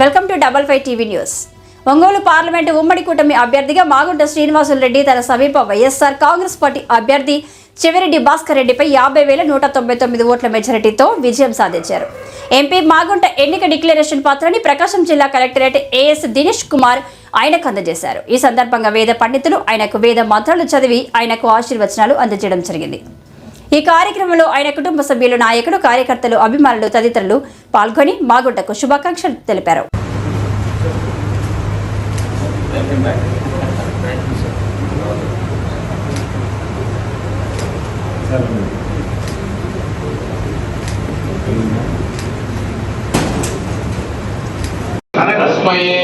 Welcome to double five TV news. Ongole parliament ఉమ్మడి కూటమి అభ్యర్థిగా మాగుంట శ్రీనివాసులరెడ్డి తన సమీప వైఎస్ఆర్ కాంగ్రెస్ పార్టీ అభ్యర్థి చెవిరెడ్డి భాస్కర్ రెడ్డిపై యాభై వేల నూట తొంభై తొమ్మిది ఓట్ల మెజారిటీతో విజయం సాధించారు. ఎంపీ మాగుంట ఎన్నిక డిక్లరేషన్ పత్రాన్ని ప్రకాశం జిల్లా కలెక్టరేట్ ఏఎస్ దినేష్ కుమార్ ఆయనకు అందజేశారు. ఈ సందర్భంగా వేద పండితులు ఆయనకు వేద మంత్రాలు చదివి ఆయనకు ఆశీర్వచనాలు అందజేయడం జరిగింది. ఈ కార్యక్రమంలో ఆయన కుటుంబ సభ్యులు నాయకులు కార్యకర్తలు అభిమానులు తదితరులు పాల్గొని మాగుడ్డకు శుభాకాంక్షలు తెలిపారు. అనగస్మయే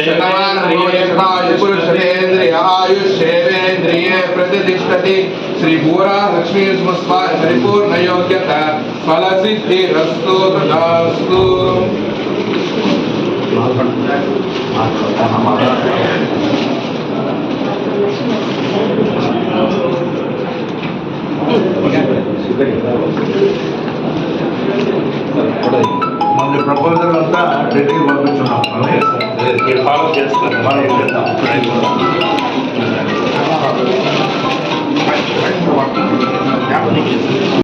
कल्याणयायुष्येन्द्रियायुष्येवेन्द्रिये प्रतिष्ठति श्रीपूरा लक्ष्मी परिपूर्णयोग्यता फलसिद्धिरस्तु तथास्तु మన ప్రపోజల్ అంతా ఢిల్లీకి పంపించున్నాం ఫాలో చేస్తాను మనం చేద్దాం